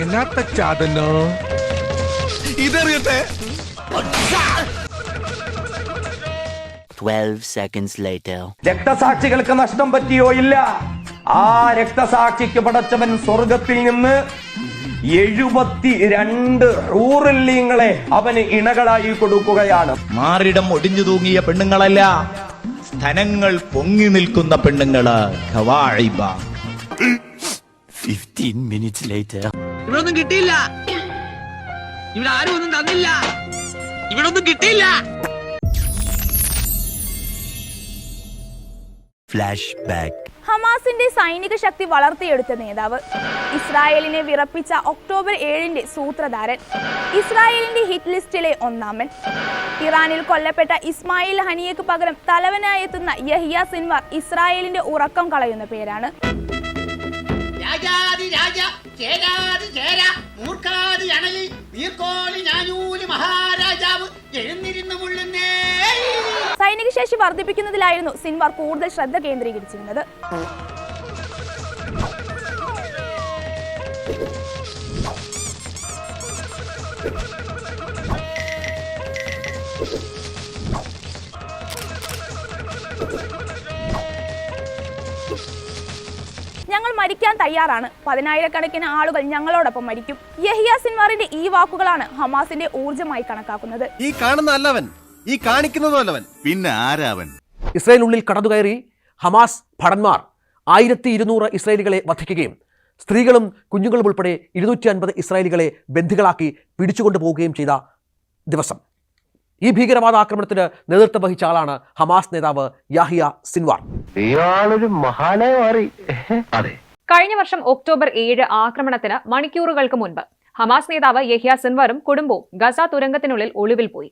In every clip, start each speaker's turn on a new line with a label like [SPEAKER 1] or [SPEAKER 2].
[SPEAKER 1] എന്നാത്ത
[SPEAKER 2] ഇതറിയട്ടെ
[SPEAKER 3] 12 seconds later.
[SPEAKER 4] രക്തസാക്ഷികൾക്ക് നഷ്ടം പറ്റിയോ ഇല്ല ആ രക്തസാക്ഷിക്ക് പടച്ചവൻ സ്വർഗത്തിൽ നിന്ന് എഴുപത്തി രണ്ട് ഊറില്യങ്ങളെ അവന് ഇണകളായി കൊടുക്കുകയാണ്
[SPEAKER 2] മാറിടം ഒടിഞ്ഞു തൂങ്ങിയ പെണ്ണുങ്ങളല്ല സ്ഥലങ്ങൾ പൊങ്ങി നിൽക്കുന്ന പെണ്ണുങ്ങൾ ഖവാഇബ.
[SPEAKER 3] 15 minutes later.
[SPEAKER 5] ഇവിടെ ഒന്നും കിട്ടിയില്ല. ഇവിടെ ആരും ഒന്നും തന്നില്ല. ഇവിടെ ഒന്നും കിട്ടിയില്ല.
[SPEAKER 3] ഫ്ലാഷ് ബാക്ക്
[SPEAKER 6] ഹമാസിന്റെ സൈനിക ശക്തി വളർത്തിയെടുത്ത നേതാവ്. ഇസ്രായേലിനെ വിറപ്പിച്ച ഒക്ടോബർ ഏഴിന്റെ സൂത്രധാരൻ. ഇസ്രായേലിന്റെ ഹിറ്റ് ലിസ്റ്റിലെ ഒന്നാമൻ. ഇറാനിൽ കൊല്ലപ്പെട്ട ഇസ്മായിൽ ഹനിയക്ക് പകരം തലവനായി എത്തുന്ന യഹിയ സിൻവാർ ഇസ്രായേലിന്റെ ഉറക്കം കളയുന്ന പേരാണ്.
[SPEAKER 7] രാജാ രാജ
[SPEAKER 6] സൈനിക ശേഷി വർദ്ധിപ്പിക്കുന്നതിലായിരുന്നു സിൻവാർ കൂടുതൽ ശ്രദ്ധ കേന്ദ്രീകരിച്ചിരുന്നത്. ഞങ്ങൾ മരിക്കാൻ തയ്യാറാണ്. പതിനായിരക്കണക്കിന് ആളുകൾ ഞങ്ങളോടൊപ്പം മരിക്കും. യഹിയ സിൻവാറിന്റെ ഈ വാക്കുകളാണ് ഹമാസിന്റെ ഊർജമായി കണക്കാക്കുന്നത്.
[SPEAKER 8] ഈ കാണുന്ന അല്ലവൻ ഈ കാണിക്കുന്നതും അല്ലവൻ
[SPEAKER 2] പിന്നെ ആരാവൻ?
[SPEAKER 9] ഇസ്രായേലിനുള്ളിൽ കടന്നുകയറി ഹമാസ് ഭടന്മാർ ആയിരത്തി ഇരുന്നൂറ് ഇസ്രായേലികളെ വധിക്കുകയും സ്ത്രീകളും കുഞ്ഞുങ്ങളും ഉൾപ്പെടെ ഇരുന്നൂറ്റി അൻപത് ഇസ്രായേലികളെ ബന്ധികളാക്കി പിടിച്ചുകൊണ്ടു പോവുകയും ചെയ്ത ദിവസം. ഈ ഭീകരവാദ ആക്രമണത്തിന് നേതൃത്വം വഹിച്ച ആളാണ് ഹമാസ് നേതാവ് യാഹിയ സിൻവാർ.
[SPEAKER 10] കഴിഞ്ഞ വർഷം ഒക്ടോബർ ഏഴ് ആക്രമണത്തിന് മണിക്കൂറുകൾക്ക് മുൻപ് ഹമാസ് നേതാവ് യഹ്യ സിൻവറും കുടുംബവും ഗസ തുരങ്കത്തിനുള്ളിൽ ഒളിവിൽ പോയി.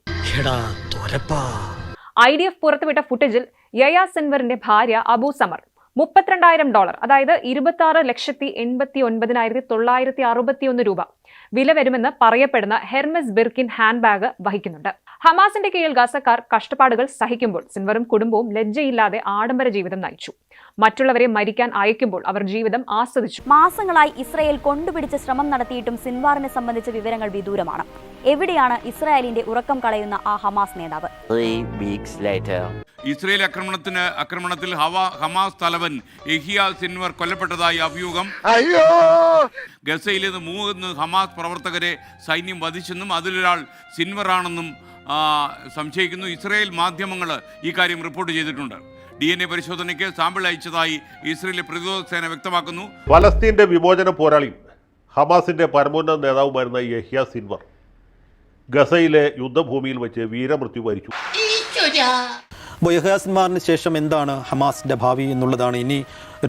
[SPEAKER 10] ഐ ഡി എഫ് പുറത്തുവിട്ട ഫുട്ടേജിൽ യയ സിൻവറിന്റെ ഭാര്യ അബു സമർ മുപ്പത്തിരണ്ടായിരം ഡോളർ അതായത് ഇരുപത്തി ആറ് ലക്ഷത്തി എൺപത്തി ഒൻപതിനായിരത്തി തൊള്ളായിരത്തി അറുപത്തി ഒന്ന് രൂപ വില വരുമെന്ന് പറയപ്പെടുന്ന ഹെർമസ് ബിർക്കിൻ ഹാൻഡ് ബാഗ് വഹിക്കുന്നുണ്ട്. ഹമാസിന്റെ കീഴിൽ ഗാസക്കാർ കഷ്ടപ്പാടുകൾ സഹിക്കുമ്പോൾ സിൻവറും കുടുംബവും ലജ്ജയില്ലാതെ ആഡംബര ജീവിതം നയിച്ചു. മറ്റുള്ളവരെ മരിക്കാൻ അയക്കുമ്പോൾ അവർ ജീവിതം ആസ്വദിച്ചു.
[SPEAKER 6] മാസങ്ങളായി ഇസ്രയേൽ കൊണ്ടുപിടിച്ച ശ്രമം നടത്തിയിട്ടും സിൻവാറിനെ സംബന്ധിച്ച വിവരങ്ങൾ വിദൂരമാണ്. എവിടെയാണ് ഇസ്രായേലിന്റെ ഉറക്കം കളയുന്ന ആ ഹമാസ് നേതാവ്?
[SPEAKER 11] ഇസ്രായേൽ ആക്രമണത്തിന് ആക്രമണത്തിൽ ഹവ ഹമാസ് തലവൻ എഹിയ സിൻവർ കൊല്ലപ്പെട്ടതായി അഭ്യൂഹം
[SPEAKER 8] അയ്യോ!
[SPEAKER 11] ഗസയിൽ നിന്ന് മൂന്ന് ഹമാസ് പ്രവർത്തകരെ സൈന്യം വധിച്ചെന്നും അതിലൊരാൾ സിൻവറാണെന്നും ആണെന്നും സംശയിക്കുന്നു. ഇസ്രയേൽ മാധ്യമങ്ങൾ ഈ കാര്യം റിപ്പോർട്ട് ചെയ്തിട്ടുണ്ട്. ഡി എൻ എ പരിശോധനയ്ക്ക് സാമ്പിൾ അയച്ചതായി ഇസ്രയേലിലെ പ്രതിരോധ സേന വ്യക്തമാക്കുന്നു.
[SPEAKER 12] ഫലസ്തീന്റെ വിമോചന പോരാളി ഹമാസിന്റെ പരമോന്നത നേതാവുമായിരുന്ന യഹ്യ സിൻവർ ഗസയിലെ യുദ്ധഭൂമിയിൽ വെച്ച് വീരമൃത്യു വരിച്ചു.
[SPEAKER 8] ബൊയഹാസ്മാറിന് ശേഷം എന്താണ് ഹമാസിന്റെ ഭാവി എന്നുള്ളതാണ് ഇനി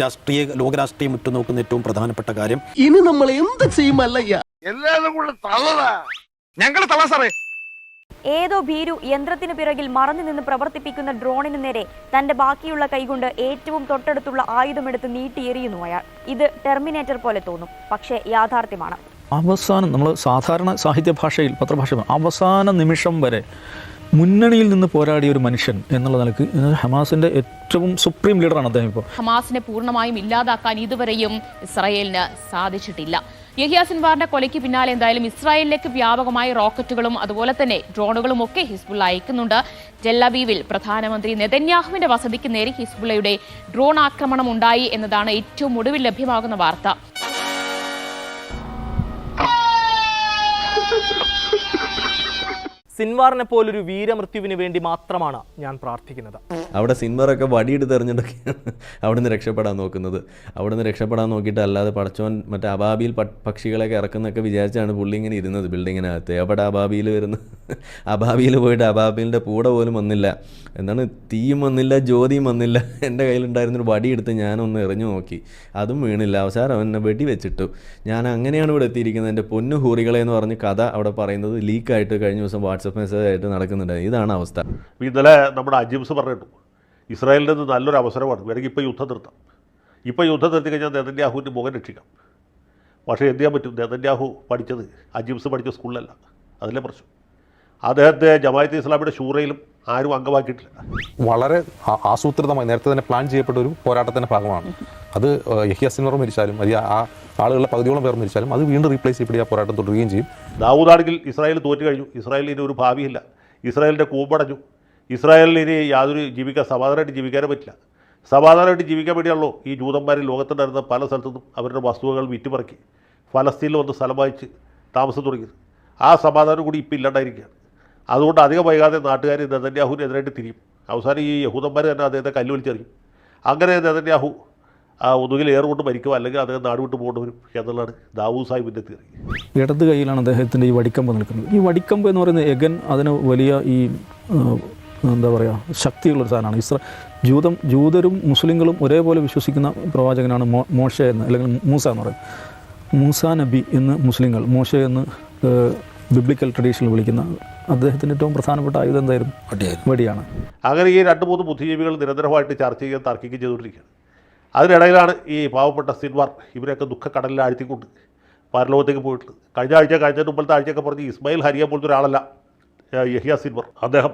[SPEAKER 8] രാഷ്ട്രീയ ലോകരാഷ്ട്രീയം ഉറ്റുനോക്കുന്ന ഏറ്റവും പ്രധാനപ്പെട്ട കാര്യം.
[SPEAKER 5] ഇനി നമ്മൾ എന്ത് ചെയ്യുമല്ലയ്യ
[SPEAKER 2] ഞങ്ങൾ തള്ളാം സാറേ.
[SPEAKER 6] ഏതോ ഭീരു യന്ത്രത്തിന് പിറകിൽ മറഞ്ഞു നിന്ന് പ്രവർത്തിപ്പിക്കുന്ന ഡ്രോണിന് നേരെ തന്റെ ബാക്കിയുള്ള കൈകൊണ്ട് ഏറ്റവും തൊട്ടടുത്തുള്ള ആയുധമെടുത്ത് നീട്ടിയെറിയുന്നു അയാൾ. ഇത് ടെർമിനേറ്റർ പോലെ തോന്നും പക്ഷേ യാഥാർത്ഥ്യമാണ്.
[SPEAKER 8] അവസാനം നമ്മൾ സാധാരണ സാഹിത്യ ഭാഷയിൽ പത്രഭാഷ അവസാന നിമിഷം വരെ മുന്നണിയിൽ നിന്ന് പോരാടിയ ഒരു മനുഷ്യൻ എന്നുള്ള നിലയ്ക്ക് ഹമാസിന്റെ ഏറ്റവും സുപ്രീം ലീഡറാണ് അദ്ദേഹം ഇപ്പോൾ.
[SPEAKER 10] ഹമാസിനെ പൂർണമായും ഇല്ലാതാക്കാൻ ഇതുവരെയും ഇസ്രായേലിന് സാധിച്ചിട്ടില്ല. യഹിയ സിൻവാറിന്റെ കൊലയ്ക്ക് പിന്നാലെ എന്തായാലും ഇസ്രായേലിലേക്ക് വ്യാപകമായി റോക്കറ്റുകളും അതുപോലെ തന്നെ ഡ്രോണുകളും ഒക്കെ ഹിസ്ബുള്ള അയക്കുന്നുണ്ട്. ജെല്ലബീവിൽ പ്രധാനമന്ത്രി നെതന്യാഹുവിന്റെ വസതിക്ക് നേരെ ഹിസ്ബുള്ളയുടെ ഡ്രോൺ ആക്രമണം ഉണ്ടായി എന്നതാണ് ഏറ്റവും ഒടുവിൽ ലഭ്യമാകുന്ന വാർത്ത.
[SPEAKER 5] സിൻവാറിനെ പോലൊരു വീരമൃത്യുവിന് വേണ്ടി മാത്രമാണ് ഞാൻ പ്രാർത്ഥിക്കുന്നത്.
[SPEAKER 8] അവിടെ സിൻവാറൊക്കെ വടിയെടുത്ത് എറിഞ്ഞിട്ടൊക്കെയാണ് അവിടെ നിന്ന് രക്ഷപ്പെടാൻ നോക്കുന്നത്. അവിടെ നിന്ന് രക്ഷപ്പെടാൻ നോക്കിയിട്ട് അല്ലാതെ പടച്ചോൻ മറ്റേ അബാബിയിൽ പക്ഷികളൊക്കെ ഇറക്കുന്നൊക്കെ വിചാരിച്ചാണ് പുള്ളി ഇങ്ങനെ ഇരുന്നത് ബിൽഡിങ്ങിനകത്ത്. എവിടെ അബാബിയിൽ വരുന്നു? അബാബിയിൽ പോയിട്ട് അബാബിലിന്റെ പൂട പോലും വന്നില്ല. എന്താണ് തീയും വന്നില്ല ജ്യോതിയും വന്നില്ല. എന്റെ കയ്യിലുണ്ടായിരുന്നൊരു വടിയെടുത്ത് ഞാനൊന്ന് എറിഞ്ഞു നോക്കി. അതും വീണില്ല. അവസാനം എന്നെ വെടി വെച്ചിട്ടു ഞാൻ അങ്ങനെയാണ് ഇവിടെ എത്തിയിരിക്കുന്നത്. എന്റെ പൊന്നു ഹൂറികളെ എന്ന് പറഞ്ഞ് കഥ അവിടെ പറയുന്നത് ലീക്കായിട്ട് കഴിഞ്ഞ ദിവസം വാട്സപ്പ് മെസ്സേജ് ആയിട്ട് നടക്കുന്നുണ്ട്. ഇതാണ് അവസ്ഥ.
[SPEAKER 12] ഇന്നലെ നമ്മുടെ അജിംസ് പറഞ്ഞിട്ടു ഇസ്രായേലിൽ നിന്ന് നല്ലൊരു അവസരമാണ് വേണമെങ്കിൽ ഇപ്പോൾ യുദ്ധം നിർത്താം. ഇപ്പോൾ യുദ്ധം നിർത്തി കഴിഞ്ഞാൽ നെതന്യാഹുവിന്റെ മുഖം രക്ഷിക്കാം. പക്ഷേ എന്ത് ചെയ്യാൻ പറ്റും? നെതന്യാഹു പഠിച്ചത് അജിംസ് പഠിച്ച സ്കൂളിലല്ല. അതിലെ പ്രശ്നം. അദ്ദേഹത്തെ ജമായത്ത് ഇസ്ലാമിയുടെ ഷൂറയിലും ആരും അംഗമാക്കിയിട്ടില്ല.
[SPEAKER 1] വളരെ ആസൂത്രിതമായി നേരത്തെ തന്നെ പ്ലാൻ ചെയ്യപ്പെട്ട ഒരു പോരാട്ടത്തിന്റെ ഭാഗമാണ്. അത് യഹിയ മരിച്ചാലും അത് ആ ആളുകളുടെ പകുതിയോളം പേർ മരിച്ചാലും അത് വീണ്ടും റീപ്ലേസ് ചെയ്യപ്പെടുക പോരാട്ടം തുടരുകയും ചെയ്യും.
[SPEAKER 12] ദാവൂദാണെങ്കിൽ ഇസ്രായേൽ തോറ്റു കഴിഞ്ഞു. ഇസ്രായേലിന് ഒരു ഭാവിയില്ല. ഇസ്രായേലിന്റെ കൂമ്പടഞ്ഞു. ഇസ്രായേലിന് ഇനി യാതൊരു ജീവിക്കാൻ സമാധാനമായിട്ട് ജീവിക്കാനേ പറ്റില്ല. സമാധാനമായിട്ട് ജീവിക്കാൻ വേണ്ടിയാണല്ലോ ഈ ജൂതന്മാർ ലോകത്തുണ്ടായിരുന്ന പല സ്ഥലത്തുനിന്നും അവരുടെ വസ്തുവകൾ വിറ്റുപറക്കി. ഫലസ്തീനിൽ വന്ന് സ്ഥലം വായിച്ച് താമസം തുടങ്ങിയത്. ആ സമാധാനം കൂടി ഇപ്പം ഇല്ലാണ്ടായിരിക്കുകയാണ്. അതുകൊണ്ട് അധികം വൈകാതെ നാട്ടുകാർ നെതന്യാഹുവിനെതിരായിട്ട് തിരിയും. അവസാനം ഈ യഹൂദന്മാർ തന്നെ അദ്ദേഹത്തെ കല്ലുവലിച്ചെറിയും അങ്ങനെ നെതന്യാഹു ആ ഒന്നുകിൽ ഏറുകൊണ്ട് മരിക്കും അല്ലെങ്കിൽ അദ്ദേഹം നാട് വിട്ട് പോകേണ്ടി വരും എന്നുള്ളതാണ് ദാവൂദ് സാഹിബിന്റെ തിയറി.
[SPEAKER 13] ഇടത് കൈയിലാണ് അദ്ദേഹത്തിന്റെ ഈ വടിക്കമ്പ് നിൽക്കുന്നത്. ഈ വടിക്കമ്പ് എന്ന് പറയുന്നത് എഗൻ അതിന് വലിയ ഈ എന്താ പറയുക ശക്തിയുള്ളൊരു സാധനമാണ്. ഇസ്ര ജൂതം ജൂതരും മുസ്ലിങ്ങളും ഒരേപോലെ വിശ്വസിക്കുന്ന പ്രവാചകനാണ് മോ മോശ എന്ന് അല്ലെങ്കിൽ മൂസ എന്ന് പറയുന്നത്. മൂസ നബി എന്ന് മുസ്ലിങ്ങൾ മോശ എന്ന് ബിബ്ലിക്കൽ ട്രഡീഷനിൽ വിളിക്കുന്ന അദ്ദേഹത്തിന്റെ ഏറ്റവും പ്രധാനപ്പെട്ട ആയുധം എന്തായിരുന്നു വടിയാണ്.
[SPEAKER 12] അങ്ങനെ ഈ രണ്ട് മൂന്ന് ബുദ്ധിജീവികൾ നിരന്തരമായിട്ട് ചർച്ച ചെയ്യാൻ തർക്കിക്കുകയും ചെയ്തുകൊണ്ടിരിക്കുകയാണ്. അതിനിടയിലാണ് ഈ പാവപ്പെട്ട സിൻവാർ ഇവരെയൊക്കെ ദുഃഖക്കടലിൽ ആഴ്ത്തിക്കൊണ്ട് പരലോകത്തേക്ക് പോയിട്ടുള്ളത്. കഴിഞ്ഞ ആഴ്ച കഴിഞ്ഞ മുമ്പത്തെ ആഴ്ചയൊക്കെ പറഞ്ഞ് ഇസ്മായിൽ ഹരിയ പോലത്തെ ഒരാളല്ല യഹിയ സിൻവർ. അദ്ദേഹം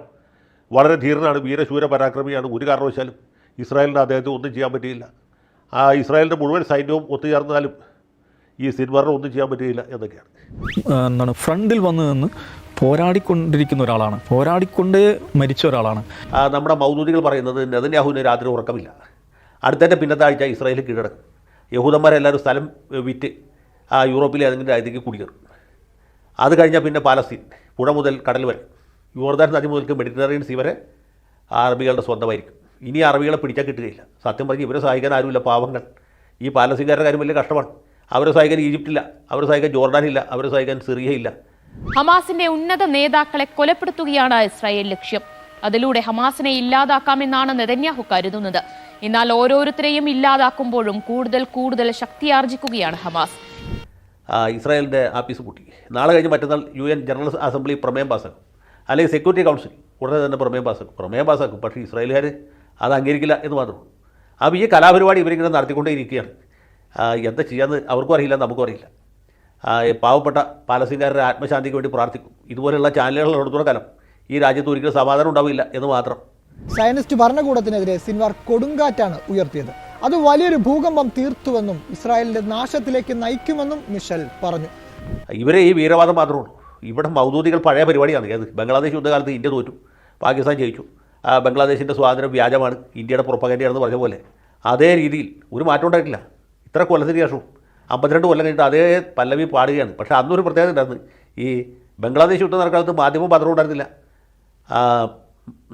[SPEAKER 12] വളരെ ധീരനാണ് വീരശൂര പരാക്രമിയാണ്. ഒരു കാരണവശാലും ഇസ്രായേലിന് അദ്ദേഹത്തെ ഒന്നും ചെയ്യാൻ പറ്റിയില്ല. ആ ഇസ്രായേലിന്റെ മുഴുവൻ സൈന്യവും ഒത്തുചേർന്നാലും ഈ സിൻവറിന് ഒന്നും ചെയ്യാൻ പറ്റുകയില്ല എന്നൊക്കെയാണ്.
[SPEAKER 13] എന്താണ് ഫ്രണ്ടിൽ വന്ന് നിന്ന് പോരാടിക്കൊണ്ടിരിക്കുന്ന ഒരാളാണ്. പോരാടിക്കൊണ്ടേ മരിച്ച ഒരാളാണ്.
[SPEAKER 12] നമ്മുടെ മൗദൂദികൾ പറയുന്നത് നെതന്യാഹുവിന് രാത്രി ഉറക്കമില്ല. അടുത്തതിന്റെ പിന്നത്തെ ആഴ്ച ഇസ്രായേലിൽ കീഴടക്കും. യഹൂദന്മാരെല്ലാവരും സ്ഥലം വിറ്റ് ആ യൂറോപ്പിലെ ഏതെങ്കിലും രാജ്യത്തേക്ക് കുടിയേറും. അത് കഴിഞ്ഞാൽ പിന്നെ പാലസ്തീൻ പുഴ മുതൽ കടൽ വരെ. യോർദാൻ നദി മുതൽക്ക് മെഡിറ്ററേനിയൻ സീ വരെ അറബികളുടെ സ്വന്തമായിരിക്കും. ഇനി അറബികളെ പിടിച്ചാൽ കിട്ടുകയില്ല. സത്യം പറഞ്ഞ് ഇവരെ സഹായിക്കാൻ ആരുമില്ല പാവങ്ങൾ. ഈ പാലസ്തീൻകാരുടെ കാര്യം വലിയ കഷ്ടമാണ്. അവരെ സഹായിക്കാൻ ഈജിപ്തില്ല അവരെ സഹായിക്കാൻ ജോർഡാനില്ല അവരെ സഹായിക്കാൻ സിറിയയില്ല.
[SPEAKER 14] ഹമാസിന്റെ ഉന്നത നേതാക്കളെ കൊലപ്പെടുത്തുകയാണ് ഇസ്രായേൽ ലക്ഷ്യം. അതിലൂടെ ഹമാസിനെ ഇല്ലാതാക്കാമെന്നാണ് നെതന്യാഹു കരുതുന്നത്. എന്നാൽ ഓരോരുത്തരെയും ഇല്ലാതാക്കുമ്പോഴും കൂടുതൽ കൂടുതൽ ശക്തിയാർജിക്കുകയാണ് ഹമാസ്.
[SPEAKER 12] ഇസ്രായേലിന്റെ ആപ്പീസ് കൂട്ടി നാളെ കഴിഞ്ഞ് മറ്റന്നാൾ യു എൻ ജനറൽ അസംബ്ലി പ്രമേയം പാസ്സാക്കും അല്ലെങ്കിൽ സെക്യൂരിറ്റി കൗൺസിൽ ഉടനെ തന്നെ പ്രമേയം പാസ്സാക്കും പ്രമേയം പാസ്സാക്കും പക്ഷേ ഇസ്രായേലുകാർ അത് അംഗീകരിക്കില്ല എന്ന് മാത്രമേ അപ്പോൾ ഈ കലാപരിപാടി ഇവരിങ്ങനെ നടത്തിക്കൊണ്ടേ ഇരിക്കുകയാണ് എന്താ ചെയ്യാന്ന് അവർക്കും അറിയില്ല നമുക്കും അറിയില്ല. പാവപ്പെട്ട പാലസ്തീൻകാരുടെ ആത്മശാന്തിക്ക് വേണ്ടി പ്രാർത്ഥിക്കും. ഇതുപോലെയുള്ള ചാനലുകളുടെ കലം കാലം ഈ രാജ്യത്ത് ഒരിക്കലും സമാധാനം ഉണ്ടാവില്ല എന്ന് മാത്രം.
[SPEAKER 15] സയനിസ്റ്റ് ഭരണകൂടത്തിനെതിരെ സിൻവാർ കൊടുങ്കാറ്റാണ് ഉയർത്തിയത്. അത് വലിയൊരു ഭൂകമ്പം തീർത്തുവെന്നും ഇസ്രായേലിന്റെ നാശത്തിലേക്ക് നയിക്കുമെന്നും മിഷൽ പറഞ്ഞു.
[SPEAKER 12] ഇവരെ ഈ വീരവാദം മാത്രമേ ഉള്ളൂ. ഇവിടെ മൗദൂദികൾ പഴയ പരിപാടിയാണ്. അത് ബംഗ്ലാദേശ് യുദ്ധകാലത്ത് ഇന്ത്യ തോറ്റു. പാകിസ്ഥാൻ ജയിച്ചു. ബംഗ്ലാദേശിന്റെ സ്വാതന്ത്ര്യം വ്യാജമാണ്. ഇന്ത്യയുടെ പുറപ്പകന്റെയാണെന്ന് പറഞ്ഞ പോലെ. അതേ രീതിയിൽ ഒരു മാറ്റം ഉണ്ടായിട്ടില്ല. ഇത്ര കൊല്ലത്തിന് ശേഷവും അമ്പത്തിരണ്ട് കൊല്ലം കഴിഞ്ഞിട്ട് അതേ പല്ലവി പാടുകയാണ്. പക്ഷേ അന്നൊരു പ്രത്യേകത ഉണ്ടായിരുന്നു. ഈ ബംഗ്ലാദേശ് യുദ്ധം നടക്കാലത്ത് മാധ്യമം പത്രം ഉണ്ടായിരുന്നില്ല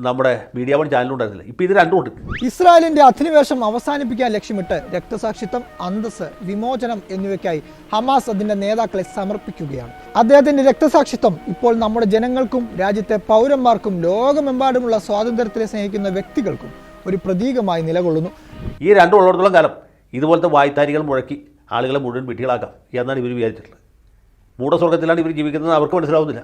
[SPEAKER 12] നമ്മുടെ മീഡിയ വൺ ചാനലുണ്ടായിരുന്നില്ല ഇപ്പോൾ ഇത് രണ്ടും ഉണ്ട്.
[SPEAKER 15] ഇസ്രായേലിന്റെ അധിനിവേശം അവസാനിപ്പിക്കാൻ ലക്ഷ്യമിട്ട് രക്തസാക്ഷിത്വം അന്തസ് വിമോചനം എന്നിവയ്ക്കായി ഹമാസ് അതിന്റെ നേതാക്കളെ സമർപ്പിക്കുകയാണ്. അദ്ദേഹത്തിന്റെ രക്തസാക്ഷിത്വം ഇപ്പോൾ നമ്മുടെ ജനങ്ങൾക്കും രാജ്യത്തെ പൗരന്മാർക്കും ലോകമെമ്പാടുമുള്ള സ്വാതന്ത്ര്യത്തിലെ സ്നേഹിക്കുന്ന വ്യക്തികൾക്കും ഒരു പ്രതീകമായി നിലകൊള്ളുന്നു.
[SPEAKER 12] ഈ രണ്ടും ഉള്ളിടത്തോളം കാലം ഇതുപോലത്തെ വായ്ത്താരികൾ മുഴക്കി ആളുകളെ മുഴുവൻ വിട്ടികളാക്കാം എന്നാണ് ഇവർ വിചാരിച്ചിട്ടുള്ളത്. മൂടസ്വർഗത്തിലാണ് ഇവർ ജീവിക്കുന്നത് അവർക്ക് മനസ്സിലാവുന്നില്ല.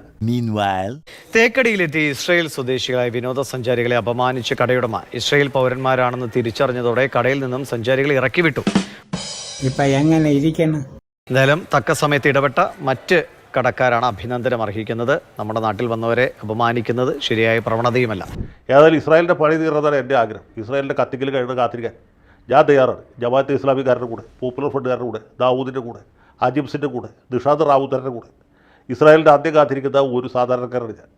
[SPEAKER 16] തേക്കടിയിലെത്തി ഇസ്രയേൽ സ്വദേശികളായ വിനോദസഞ്ചാരികളെ അപമാനിച്ച കടയുടമ. ഇസ്രയേൽ പൗരന്മാരാണെന്ന് തിരിച്ചറിഞ്ഞതോടെ കടയിൽ നിന്നും സഞ്ചാരികളെ ഇറക്കി വിട്ടു
[SPEAKER 17] ഇപ്പൊ എങ്ങനെ ഇരിക്കണം?
[SPEAKER 16] എന്തായാലും തക്ക സമയത്ത് ഇടപെട്ട മറ്റ് കടക്കാരാണ് അഭിനന്ദനം അർഹിക്കുന്നത്. നമ്മുടെ നാട്ടിൽ വന്നവരെ അപമാനിക്കുന്നത് ശരിയായ പ്രവണതയുമല്ല.
[SPEAKER 12] ഏതായാലും ഇസ്രായേലിന്റെ പണി തീർന്നതാണ് എന്റെ ആഗ്രഹം. ഇസ്രായേലിന്റെ കത്തിക്കൽ കഴിഞ്ഞ് കാത്തിരിക്കാൻ. ഞാൻ തയ്യാറാണ്. ജമാഅത്ത് ഇസ്ലാമിക്കാരുടെ കൂടെ പോപ്പുലർ ഫ്രണ്ടുകാരുടെ കൂടെ ദാവൂദിന്റെ കൂടെ. അജിംസിന്റെ കൂടെ നിഷാദ് റാവുത്തറിന്റെ കൂടെ. ഇസ്രായേലിന്റെ ആദ്യം കാത്തിരിക്കുന്ന ഒരു സാധാരണക്കാരാണ് ഞാൻ.